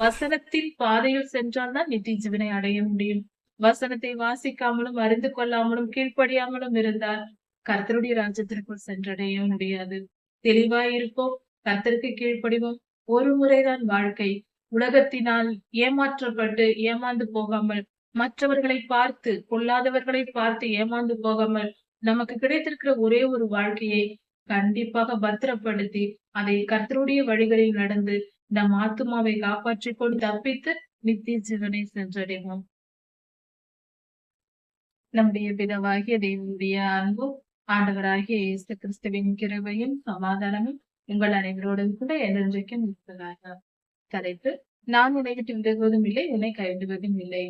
வசனத்தின் பாதையில் சென்றால்தான் நித்திய ஜீவனை அடைய முடியும். வசனத்தை வாசிக்காமலும் அறிந்து கொள்ளாமலும் கீழ்ப்படியாமலும் இருந்தால் கர்த்தருடைய ராஜ்யத்திற்குள் சென்றடைய முடியாது. தெளிவாயிருப்போம் கர்த்தருக்கு கீழ்ப்படிவோம். ஒரு முறைதான் வாழ்க்கை. உலகத்தினால் ஏமாற்றப்பட்டு ஏமாந்து போகாமல் மற்றவர்களை பார்த்து கொள்ளாதவர்களை பார்த்து ஏமாந்து போகாமல் நமக்கு கிடைத்திருக்கிற ஒரே ஒரு வாழ்க்கையை கண்டிப்பாக பத்திரப்படுத்தி அதை கர்த்தருடைய வழிகளில் நடந்து நம் ஆத்மாவை காப்பாற்றிக் கொண்டு தப்பித்து நித்திய ஜீவனை சென்றடைவோம். நம்முடைய பிதவாகிய தேவனுடைய அன்பும் ஆண்டவராகிய இயேசு கிறிஸ்துவின் கிருபையும் சமாதானமும் உங்கள் அனைவரோடும் கூட என்றென்றைக்கும் இருப்பதாக தலைப்பு நான் உன்னை விட்டு விடுவதும் இல்லை உன்னை கைவிடுவதும் இல்லை.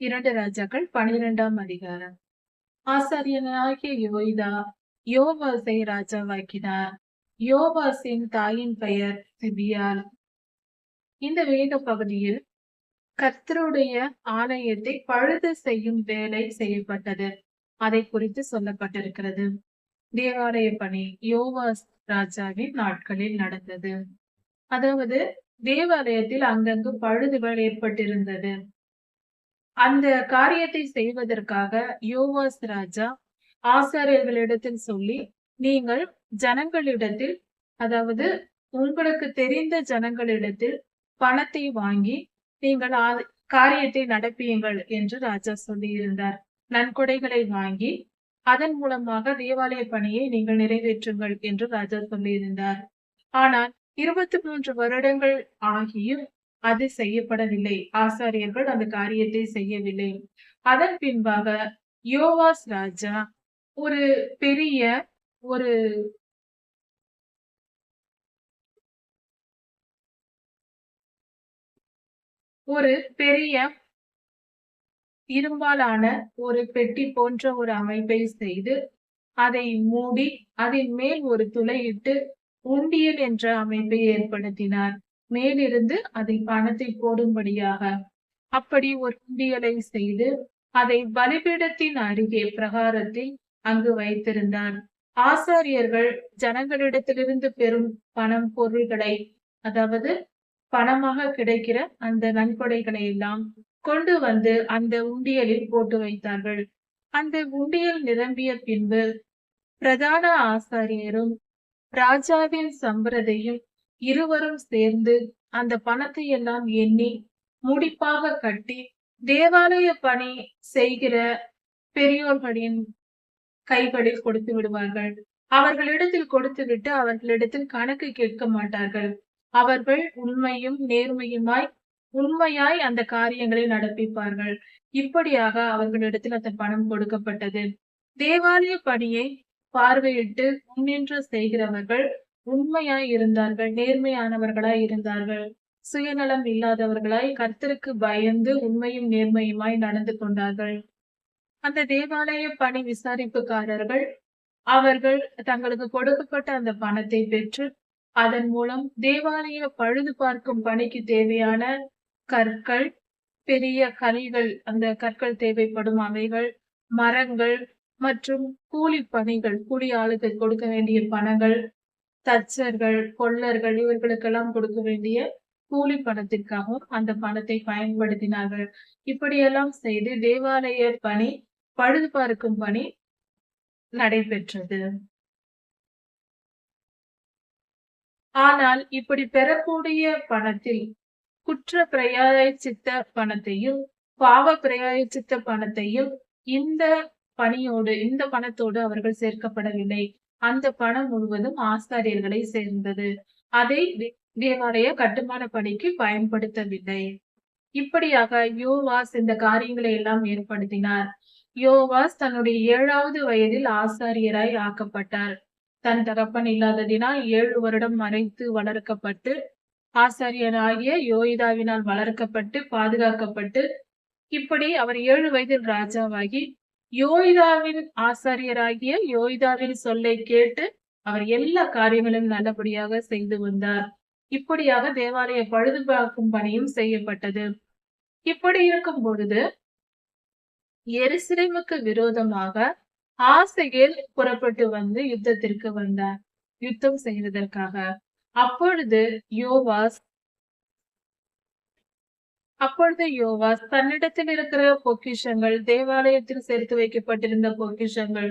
இரண்டு ராஜாக்கள் பனிரெண்டாம் அதிகாரம். ஆசாரியனாகிய யோய்தா யோவாசை ராஜாவாக்கினார். யோபாசின் தாயின் பெயர் சிபியால் இந்த வேத பகுதியில் கர்த்தருடைய ஆலயத்தை பழுது செய்யும் வேலை செய்யப்பட்டது. அதை குறித்து சொல்லப்பட்டிருக்கிறது. தேவாலய பணி யோவாஸ் ராஜாவின் நாட்களில் நடந்தது. அதாவது தேவாலயத்தில் அங்கங்கு பழுதுகள் ஏற்பட்டிருந்தது. அந்த காரியத்தை செய்வதற்காக யோவாஸ் ராஜா ஆசாரியர்களிடத்தில் சொல்லி நீங்கள் ஜனங்களிடத்தில் அதாவது உங்களுக்கு தெரிந்த ஜனங்களிடத்தில் பணத்தை வாங்கி நீங்கள் காரியத்தை நடப்பியுங்கள் என்று ராஜா சொல்லியிருந்தார். நன்கொடைகளை வாங்கி அதன் மூலமாக தேவாலய பணியை நீங்கள் நிறைவேற்றுங்கள் என்று ராஜா சொல்லியிருந்தார். ஆனால் இருபத்தி மூன்று வருடங்கள் ஆகியும் அது செய்யப்படவில்லை. ஆசாரியர்கள் அந்த காரியத்தை செய்யவில்லை. அதன் பின்பாக யோவாஸ் ராஜா ஒரு பெரிய ஒரு ஒரு பெரிய இரும்பாலான ஒரு பெட்டி போன்ற ஒரு அமைப்பை செய்து அதை மூடி அதன் மேல் ஒரு துளையிட்டு உண்டியல் என்ற அமைப்பை ஏற்படுத்தினார். மேலிருந்து அதை பணத்தை போடும்படியாக. அப்படி ஒரு உண்டியலை செய்து அதை பலிபீடத்தின் அருகே பிரகாரத்தில் அங்கு வைத்திருந்தார். ஆசாரியர்கள் ஜனங்களிடத்திலிருந்து பெறும் பணம் பொருள்களை அதாவது பணமாக கிடைக்கிற அந்த நன்கொடைகளை எல்லாம் கொண்டு வந்து அந்த உண்டியலில் போட்டு வைத்தார்கள். அந்த உண்டியல் நிரம்பிய பின்பு பிரதான ஆசாரியரும் ராஜாவின் சம்பிரதையும் இருவரும் சேர்ந்து அந்த பணத்தை எல்லாம் எண்ணி முடிப்பாக கட்டி தேவாலய பணி செய்கிற பெரியோர்களின் கைகளில் கொடுத்து விடுவார்கள். அவர்களிடத்தில் கொடுத்துவிட்டு அவர்களிடத்தில் கணக்கு கேட்க மாட்டார்கள். அவர்கள் உண்மையும் நேர்மையுமாய் உண்மையாய் அந்த காரியங்களை நடப்பிப்பார்கள். இப்படியாக அவர்களிடத்தில் அந்த பணம் கொடுக்கப்பட்டது. தேவாலய பணியை பார்வையிட்டு முன்னின்று செய்கிறவர்கள் உண்மையாய் இருந்தார்கள் நேர்மையானவர்களாய் இருந்தார்கள். சுயநலம் இல்லாதவர்களாய் கர்த்தருக்கு பயந்து உண்மையும் நேர்மையுமாய் நடந்து கொண்டார்கள். அந்த தேவாலய பணி விசாரிப்புக்காரர்கள் அவர்கள் தங்களுக்கு கொடுக்கப்பட்ட அந்த பணத்தை பெற்று அதன் மூலம் தேவாலய பழுது பார்க்கும் பணிக்கு தேவையான கற்கள் பெரிய கனிகள் அந்த கற்கள் தேவைப்படும் அவைகள் மரங்கள் மற்றும் கூலி பணிகள் கூலி ஆளுக்கு கொடுக்க வேண்டிய பணங்கள் தச்சர்கள் கொள்ளர்கள் இவர்களுக்கெல்லாம் கொடுக்க வேண்டிய கூலி பணத்திற்காகவும் அந்த பணத்தை பயன்படுத்தினார்கள். இப்படியெல்லாம் செய்து தேவாலய பணி பழுது பார்க்கும் பணி நடைபெற்றது. ஆனால் இப்படி பெறக்கூடிய பணத்தில் குற்ற பிரயாயச்சித்த பணத்தையும் பாவ பிரயாயச்சித்த பணத்தையும் இந்த பணியோடு இந்த பணத்தோடு அவர்கள் சேர்க்கப்படவில்லை. அந்த பணம் முழுவதும் ஆசாரியர்களை சேர்ந்தது. அதை தேவாலய கட்டுமான பணிக்கு பயன்படுத்தவில்லை. இப்படியாக யோவாஸ் இந்த காரியங்களை எல்லாம் ஏற்படுத்தினார். யோவாஸ் தன்னுடைய ஏழாவது வயதில் ஆசாரியராய் ஆக்கப்பட்டார். தன் தகப்பன் இல்லாததினால் ஏழு வருடம் மறைத்து வளர்க்கப்பட்டு ஆசாரியனாகிய யோகிதாவினால் வளர்க்கப்பட்டு பாதுகாக்கப்பட்டு இப்படி அவர் ஏழு வயதில் ராஜாவாகி யோகிதாவின் ஆசாரியராகிய யோகிதாவின் சொல்லை கேட்டு அவர் எல்லா காரியங்களும் நல்லபடியாக செய்து வந்தார். இப்படியாக தேவாலய பழுது பார்க்கும் பணியும் செய்யப்பட்டது. இப்படி இருக்கும் பொழுது எருசலேமுக்கு விரோதமாக ஆசையில் புறப்பட்டு வந்து யுத்தத்திற்கு வந்தார். யுத்தம் செய்வதற்காக. அப்பொழுது யோவாஸ் அப்பொழுது யோவாஸ் தன்னிடத்தில் இருக்கிற பொக்கிஷங்கள் தேவாலயத்தில் சேர்த்து வைக்கப்பட்டிருந்த பொக்கிஷங்கள்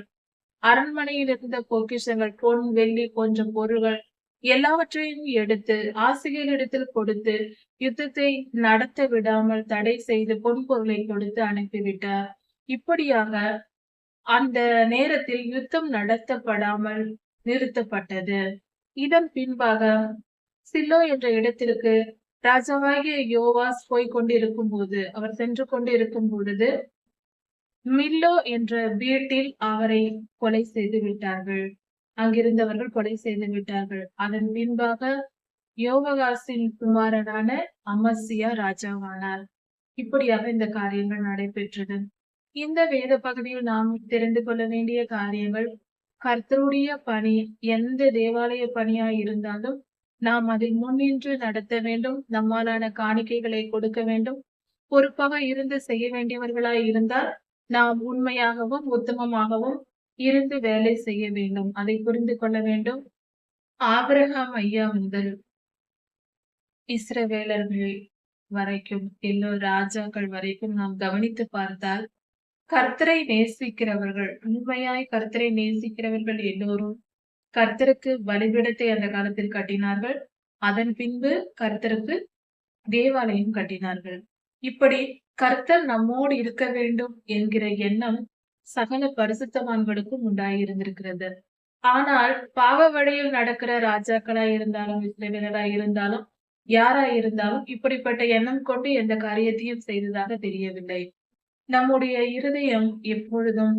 அரண்மனையில் இருந்த பொக்கிஷங்கள் பொன் வெள்ளி போன்ற பொருள்கள் எல்லாவற்றையும் எடுத்து ஆசிரியரிடத்தில் கொடுத்து யுத்தத்தை நடத்த விடாமல் தடை செய்து பொன் பொருளை கொடுத்து அனுப்பிவிட்டார். இப்படியாக அந்த நேரத்தில் யுத்தம் நடத்தப்படாமல் நிறுத்தப்பட்டது. இதன் பின்பாக சில்லோ என்ற இடத்திற்கு ராஜாவாகிய யோவாஸ் போய் கொண்டிருக்கும் போது அவர் சென்று கொண்டிருக்கும் பொழுது மில்லோ என்ற வீட்டில் அவரை கொலை செய்து விட்டார்கள். அங்கிருந்தவர்கள் கொலை செய்து விட்டார்கள். அதன் பின்பாக யோவகாசின் குமாரனான அமசியா ராஜாவானார். இப்படியாக இந்த காரியங்கள் நடைபெற்றது. இந்த வேத பகுதியில் நாம் தெரிந்து கொள்ள வேண்டிய காரியங்கள் கர்த்தருடைய பணி எந்த தேவாலய பணியாய் இருந்தாலும் நாம் அதில் முன்னின்று நடத்த வேண்டும் நம்மாலான காணிக்கைகளை கொடுக்க வேண்டும் பொறுப்பாக இருந்து செய்ய வேண்டியவர்களாய் இருந்தால் நாம் உண்மையாகவும் உத்தமமாகவும் இருந்து வேலை செய்ய வேண்டும். அதை புரிந்து கொள்ள வேண்டும். ஆபிரகாம் ஐயா முதல் இஸ்ரவேலர்கள் வரைக்கும் எல்லோ ராஜாக்கள் வரைக்கும் நாம் கவனித்து பார்த்தால் கர்த்தரை நேசிக்கிறவர்கள் உண்மையாய் கர்த்தரை நேசிக்கிறவர்கள் எல்லோரும் கர்த்தருக்கு பலிபீடத்தை அந்த காலத்தில் கட்டினார்கள். அதன் பின்பு கர்த்தருக்கு தேவாலயம் கட்டினார்கள். இப்படி கர்த்தர் நம்மோடு இருக்க வேண்டும் என்கிற எண்ணம் சகல பரிசுத்தவான்களுக்கும் உண்டாயிருந்திருக்கிறது. ஆனால் பாவ வழியில் நடக்கிற ராஜாக்களா இருந்தாலும் இஸ்ரேலரா இருந்தாலும் யாரா இருந்தாலும் இப்படிப்பட்ட எண்ணம் கொண்டு எந்த காரியத்தையும் செய்ததாக தெரியவில்லை. நம்முடைய இருதயம் எப்பொழுதும்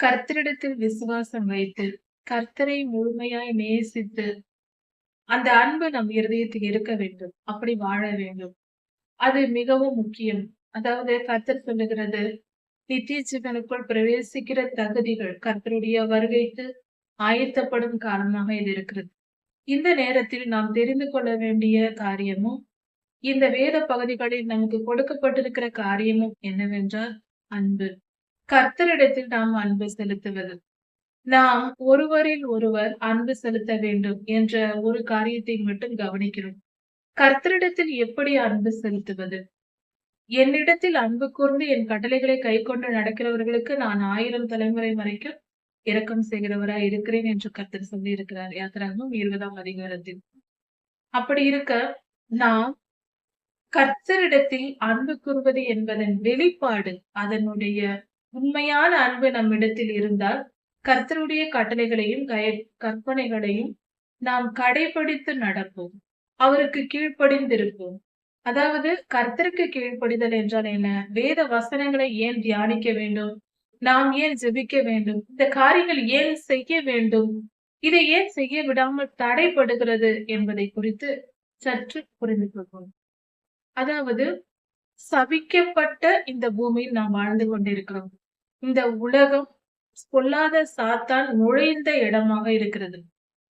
கர்த்தரிடத்தில் விசுவாசம் வைத்து கர்த்தரை முழுமையாய் நேசித்து அந்த அன்பு நம் இருதயத்தில் இருக்க வேண்டும் அப்படி வாழ வேண்டும். அது மிகவும் முக்கியம். அதாவது கர்த்தர் சொல்லுகிறது நித்திய ஜீவனுக்குள் பிரவேசிக்கிற தகுதிகள் கர்த்தருடைய வருகைக்கு ஆயத்தப்படும் காலமாக இது இருக்கிறது. இந்த நேரத்தில் நாம் தெரிந்து கொள்ள வேண்டிய காரியமும் இந்த வேத பகுதிகளில் நமக்கு கொடுக்கப்பட்டிருக்கிற காரியமும் என்னவென்றால் அன்பு. கர்த்தரிடத்தில் நாம் அன்பு செலுத்துவது. நாம் ஒருவரில் ஒருவர் அன்பு செலுத்த வேண்டும் என்ற ஒரு காரியத்தை மட்டும் கவனிக்கிறோம். கர்த்தரிடத்தில் எப்படி அன்பு செலுத்துவது? என்னிடத்தில் அன்பு கூர்ந்து என் கட்டளைகளை கை கொண்டு நடக்கிறவர்களுக்கு நான் ஆயிரம் தலைமுறை வரைக்கும் இரக்கம் செய்கிறவராய் இருக்கிறேன் என்று கர்த்தர் சொல்லி இருக்கிறார் யாத்திராகமும் இருபதாம் அதிகாரத்தில். அப்படி இருக்க நாம் கர்த்தரிடத்தில் அன்பு கூறுவது என்பதன் வெளிப்பாடு அதனுடைய உண்மையான அன்பு நம்மிடத்தில் இருந்தால் கர்த்தருடைய கட்டளைகளையும் கற்பனைகளையும் நாம் கடைபிடித்து நடப்போம். அவருக்கு கீழ்ப்படிந்திருப்போம். அதாவது கர்த்தருக்கு கீழ்ப்படிதல் என்றால் என்ன? வேத வசனங்களை ஏன் தியானிக்க வேண்டும்? நாம் ஏன் ஜெபிக்க வேண்டும்? இந்த காரியங்கள் ஏன் செய்ய வேண்டும்? இதை ஏன் செய்ய விடாமல் தடைப்படுகிறது என்பதை குறித்து சற்று புரிந்து கொள்வோம் அதாவது சபிக்கப்பட்ட இந்த பூமியில் நாம் வாழ்ந்து கொண்டிருக்கிறோம். இந்த உலகம் பொல்லாத சாத்தான் நுழைந்த இடமாக இருக்கிறது.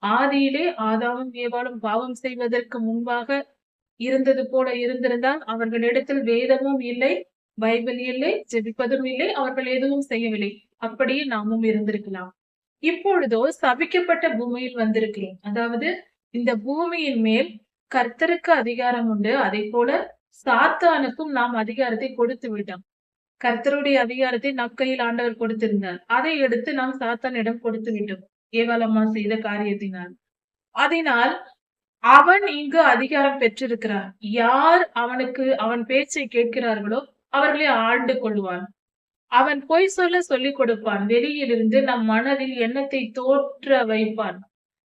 ஆதியிலே ஆதாவும் ஏவாளும் பாவம் செய்வதற்கு முன்பாக இருந்தது போல இருந்திருந்தால் அவர்களிடத்தில் வேதமும் இல்லை பைபிள் இல்லை ஜெபிப்பதும் இல்லை அவர்கள் எதுவும் செய்யவில்லை. அப்படியே நாமும் இருந்திருக்கலாம். இப்பொழுதோ சபிக்கப்பட்ட பூமியில் வந்திருக்கிறோம். அதாவது இந்த பூமியின் மேல் கர்த்தருக்கு அதிகாரம் உண்டு. அதே போல சாத்தானுக்கும் நாம் அதிகாரத்தை கொடுத்து விட்டோம். கர்த்தருடைய அதிகாரத்தை நம் கையில் ஆண்டவர் கொடுத்திருந்தார். அதை எடுத்து நாம் சாத்தானிடம் கொடுத்து விட்டோம். ஏவலம்மா செய்த காரியத்தினால். அதனால் அவன் இங்கு அதிகாரம் பெற்றிருக்கிறான். யார் அவனுக்கு அவன் பேச்சை கேட்கிறார்களோ அவர்களை ஆண்டு கொள்வான். அவன் பொய் சொல்ல சொல்லிக் கொடுப்பான். வெளியிலிருந்து நம் மனதில் எண்ணத்தை தோற்ற வைப்பான்.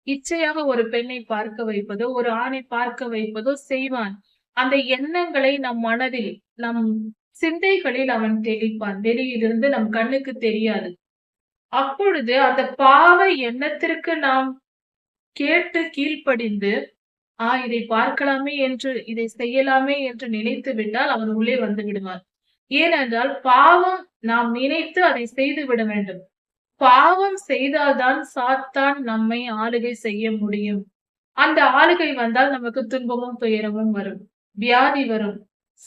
இச்சையாக ஒரு பெண்ணை பார்க்க வைப்பதோ ஒரு ஆணை பார்க்க வைப்பதோ செய்வான். அந்த எண்ணங்களை நம் மனதில் நம் சிந்தைகளில் அவன் தெளிப்பான். வெளியிலிருந்து நம் கண்ணுக்கு தெரியாது. அப்பொழுது அந்த பாவ எண்ணத்திற்கு நாம் கேட்டு கீழ்ப்படிந்து ஆஹ் இதை பார்க்கலாமே என்று இதை செய்யலாமே என்று நினைத்து விட்டால் அவன் உள்ளே வந்து விடுவார் ஏனென்றால் பாவம் நாம் நினைத்து அதை செய்து விட வேண்டும். பாவம் செய்தால்தான் சாத்தான் நம்மை ஆளுகை செய்ய முடியும். அந்த ஆளுகை வந்தால் நமக்கு துன்பமும் துயரமும் வரும். வியாதி வரும்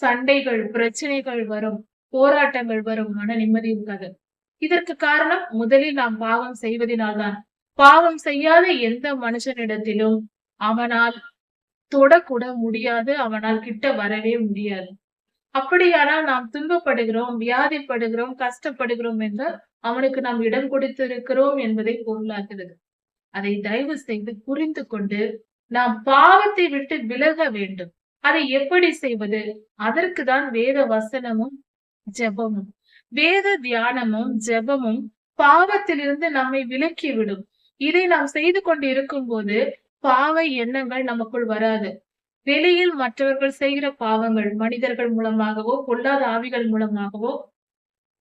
சண்டைகள் பிரச்சனைகள் வரும் போராட்டங்கள் வரும் மன நிம்மதி இருக்காது இதற்கு காரணம் முதலில் நாம் பாவம் செய்வதனால்தான். பாவம் செய்யாத எந்த மனுஷனிடத்திலும் அவனால் தொடக்கூட முடியாது அவனால் கிட்ட வரவே முடியாது. அப்படியானால் நாம் துன்பப்படுகிறோம் வியாதிப்படுகிறோம் கஷ்டப்படுகிறோம் என்றால் அவனுக்கு நாம் இடம் கொடுத்திருக்கிறோம் என்பதை பொருளாகிறது அதை தயவு செய்து புரிந்து கொண்டு நாம் பாவத்தை விட்டு விலக வேண்டும். அதை எப்படி செய்வது? அதற்கு தான் வேத வசனமும் ஜெபமும். வேத தியானமும் ஜெபமும் பாவத்திலிருந்து நம்மை விலக்கி விடும் இதை நாம் செய்து கொண்டு இருக்கும் போது பாவ எண்ணங்கள் நமக்குள் வராது. வெளியில் மற்றவர்கள் செய்கிற பாவங்கள் மனிதர்கள் மூலமாகவோ பொல்லாத ஆவிகள் மூலமாகவோ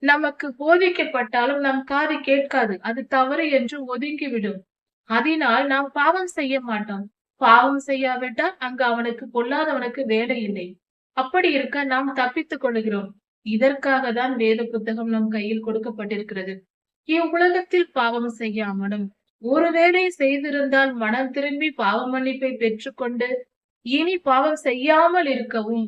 நமக்கு போதிக்கப்பட்டாலும் நம் காது கேட்காது. அது தவறு என்று ஒதுங்கிவிடும். அதனால் நாம் பாவம் செய்ய மாட்டோம். பாவம் செய்யாவிட்டால் அங்கு அவனுக்கு பொல்லாதவனுக்கு வேலை இல்லை. அப்படி இருக்க நாம் தப்பித்துக் கொள்கிறோம். இதற்காக தான் வேத புத்தகம் நம் கையில் கொடுக்கப்பட்டிருக்கிறது. இவ்வுலகத்தில் பாவம் செய்யாமலும் ஒருவேளை செய்திருந்தால் மனம் திரும்பி பாவ மன்னிப்பை பெற்றுக்கொண்டு இனி பாவம் செய்யாமல் இருக்கவும்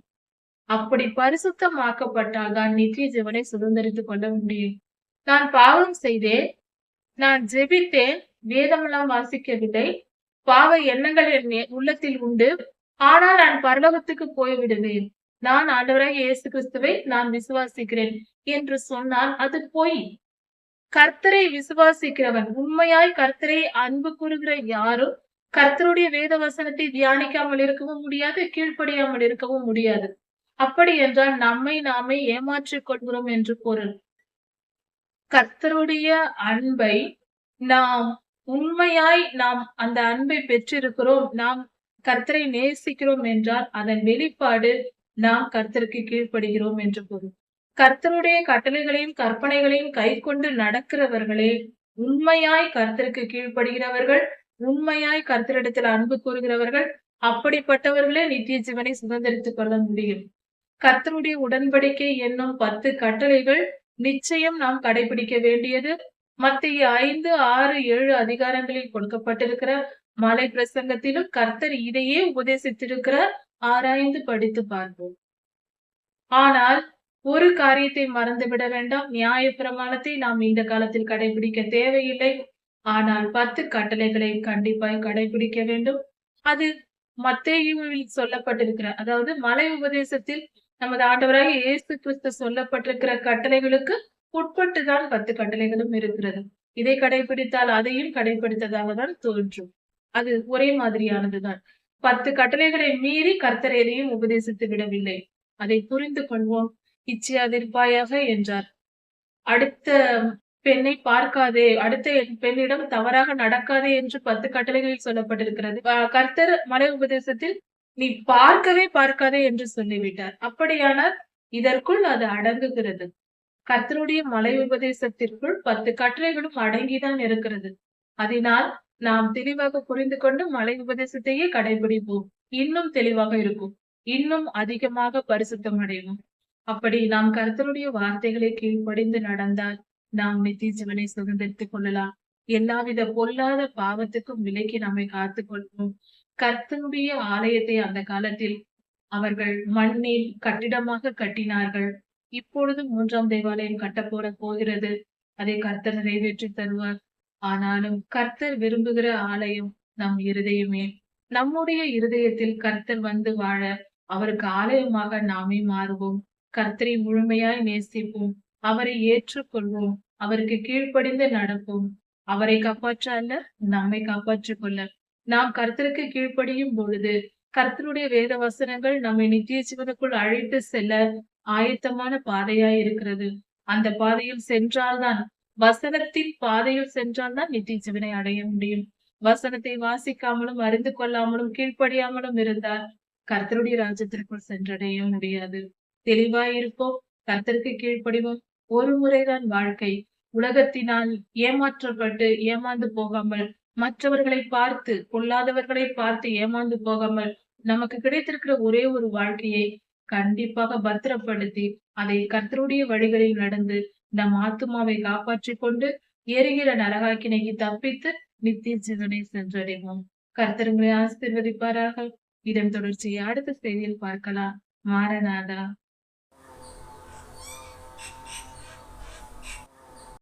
அப்படி பரிசுத்தமாக்கப்பட்டால் தான் நித்திய ஜீவனை சுதந்திரித்துக் கொள்ள முடியும். நான் பாவம் செய்தேன் நான் ஜெபித்தேன் வேதமெல்லாம் வாசிக்கவில்லை பாவ எண்ணங்கள் என் உள்ளத்தில் உண்டு. ஆனால் நான் பரலோகத்துக்கு போய்விடுவேன். நான் ஆண்டவராக இயேசு கிறிஸ்துவை நான் விசுவாசிக்கிறேன் என்று சொன்னால் அது பொய். கர்த்தரை விசுவாசிக்கிறவன் உண்மையாய் கர்த்தரை அன்பு கூறுகிற யாரும் கர்த்தருடைய வேத வசனத்தை தியானிக்காமல் இருக்கவும் முடியாது கீழ்ப்படியாமல் இருக்கவும் முடியாது. அப்படி என்றால் நம்மை நாமே ஏமாற்றிக் கொள்கிறோம் என்று பொருள். கர்த்தருடைய அன்பை நாம் உண்மையாய் நாம் அந்த அன்பை பெற்றிருக்கிறோம். நாம் கர்த்தரை நேசிக்கிறோம் என்றால் அதன் வெளிப்பாடு நாம் கர்த்தருக்கு கீழ்ப்படுகிறோம் என்று பொருள். கர்த்தருடைய கட்டளைகளையும் கற்பனைகளையும் கை கொண்டு நடக்கிறவர்களே உண்மையாய் கர்த்தருக்கு கீழ்ப்படுகிறவர்கள் உண்மையாய் கர்த்தரிடத்தில் அன்பு கூறுகிறவர்கள் அப்படிப்பட்டவர்களே நித்திய ஜீவனை சுதந்திரித்துக் கொள்ள முடியும். கர்த்தருடைய உடன்படிக்கை என்னும் பத்து கட்டளைகள் நிச்சயம் நாம் கடைபிடிக்க வேண்டியது. மத்திய ஐந்து ஆறு ஏழு அதிகாரங்களில் கொடுக்கப்பட்டிருக்கிற மலை பிரசங்கத்திலும் கர்த்தர் இதையே உபதேசித்திருக்கிறார். ஆராய்ந்து படித்து பார்ப்போம். ஆனால் ஒரு காரியத்தை மறந்துவிட வேண்டாம். நியாய பிரமாணத்தை நாம் இந்த காலத்தில் கடைபிடிக்க தேவையில்லை. ஆனால் பத்து கட்டளைகளை கண்டிப்பாய் கடைபிடிக்க வேண்டும். அது மத்தேயுவில் சொல்லப்பட்டிருக்கிற அதாவது மலை உபதேசத்தில் நமது ஆண்டவராக இயேசு கிறிஸ்து சொல்லப்பட்டிருக்கிற கட்டளைகளுக்கு உட்பட்டுதான் பத்து கட்டளைகளும் இருக்கிறது. இதை கடைபிடித்தால் அதையும் கடைபிடித்ததாக தான் தோன்றும். அது ஒரே மாதிரியானதுதான். பத்து கட்டளைகளை மீறி கர்த்தர் எதையும் உபதேசித்து விடவில்லை அதை புரிந்து கொள்வோம். இச்சையாதிருப்பாயாக என்றார். அடுத்த பெண்ணை பார்க்காதே அடுத்த பெண்ணிடம் தவறாக நடக்காதே என்று பத்து கட்டளைகளில் சொல்லப்பட்டிருக்கிறது. அஹ் கர்த்தர் மலை உபதேசத்தில் நீ பார்க்கவே பார்க்காதே என்று சொல்லிவிட்டார். அப்படியானால் இதற்குள் அது அடங்குகிறது. கர்த்தருடைய மலை உபதேசத்திற்குள் பத்து கட்டளைகளும் அடங்கிதான் இருக்கிறது. அதனால் நாம் தெளிவாக புரிந்து கொண்டு மலை உபதேசத்தையே கடைபிடிப்போம். இன்னும் தெளிவாக இருக்கும். இன்னும் அதிகமாக பரிசுத்தம் அடைவோம். அப்படி நாம் கர்த்தருடைய வார்த்தைகளை கீழ்ப்படிந்து நடந்தால் நாம் நித்திய ஜீவனை சுதந்திரித்துக் கொள்ளலாம். எல்லாவித பொல்லாத பாவத்துக்கும் விலக்கி நம்மை காத்துக் கொள்வோம். கர்த்தனுடைய ஆலயத்தை அந்த காலத்தில் அவர்கள் மண்ணில் கட்டிடமாக கட்டினார்கள். இப்பொழுது மூன்றாம் தேவாலயம் கட்டப்போட போகிறது. அதை கர்த்தர் நிறைவேற்றி தருவார். ஆனாலும் கர்த்தர் விரும்புகிற ஆலயம் நம் இருதயமே. நம்முடைய இருதயத்தில் கர்த்தர் வந்து வாழ அவருக்கு ஆலயமாக நாமே மாறுவோம். கர்த்தரை முழுமையாய் நேசிப்போம். அவரை ஏற்றுக்கொள்வோம். அவருக்கு கீழ்ப்படிந்து நடப்போம். அவரை காப்பாற்ற அல்ல நம்மை காப்பாற்றிக் கொள்ள. நாம் கர்த்தருக்கு கீழ்ப்படியும் பொழுது கர்த்தருடைய வேத வசனங்கள் நம்மை நித்திய ஜீவனுக்குள் அழைத்து செல்ல ஆயத்தமான பாதையாய் இருக்கிறது. அந்த பாதையில் சென்றால்தான் வசனத்தின் பாதையில் சென்றால்தான் நித்திய ஜீவனை அடைய முடியும். வசனத்தை வாசிக்காமலும் அறிந்து கொள்ளாமலும் கீழ்ப்படியாமலும் இருந்தால் கர்த்தருடைய ராஜ்யத்திற்குள் சென்றடைய முடியாது. தெளிவாயிருப்போம் கர்த்தருக்கு கீழ்ப்படிவோம். ஒரு முறைதான் வாழ்க்கை. உலகத்தினால் ஏமாற்றப்பட்டு ஏமாந்து போகாமல் மற்றவர்களை பார்த்து கொள்ளாதவர்களை பார்த்து ஏமாந்து போகாமல் நமக்கு கிடைத்திருக்கிற ஒரே ஒரு வாழ்க்கையை கண்டிப்பாக பத்திரப்படுத்தி அதை கர்த்தருடைய வழிகளில் நடந்து நம் ஆத்மாவை காப்பாற்றிக் கொண்டு எரிகிற நரகாக்கினைக்கு தப்பித்து நித்திய ஜீவனை சென்றடைவோம். கர்த்தருங்களை ஆசீர்வதிப்பார்கள் இதன் தொடர்ச்சியை அடுத்த செய்தியில் பார்க்கலாம். மாறநாதா.